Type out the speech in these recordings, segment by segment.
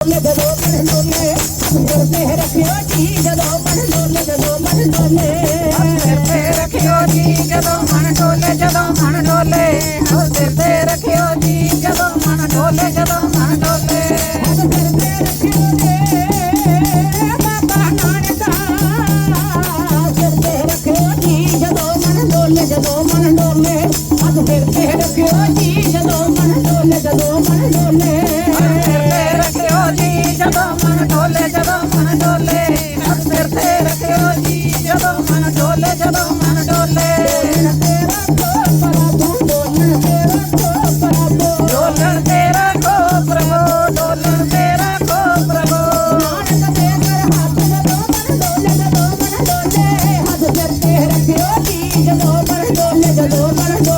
जदों मन डोले डोले रखियो जी जदों मन डोले जदों मन डोले सिर जी जदों मन डोले जदों मन डोले सिर पे रखियो जी जदों मन डोले जदों मन डोले सिर पे नानका सिर पे जी जदों मन डोले जदों मन डोले सिर पे रखियो जी जदों मन डोले जदों मन डोले no, no, no.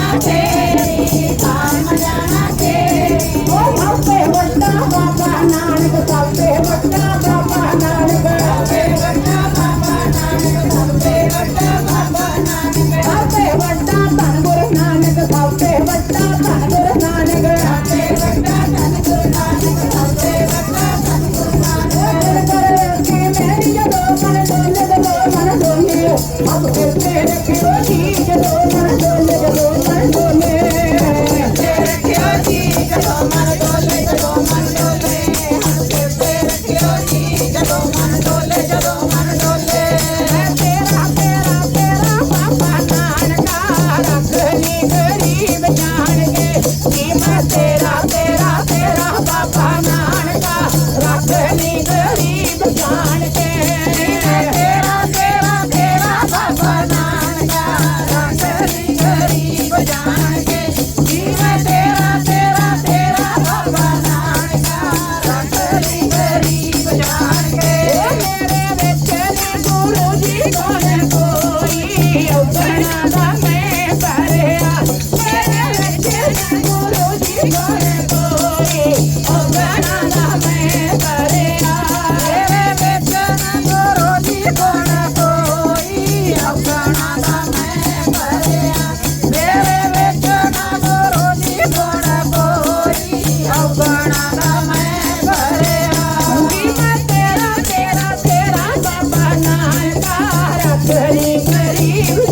I take Keep on. and गरीब गरीब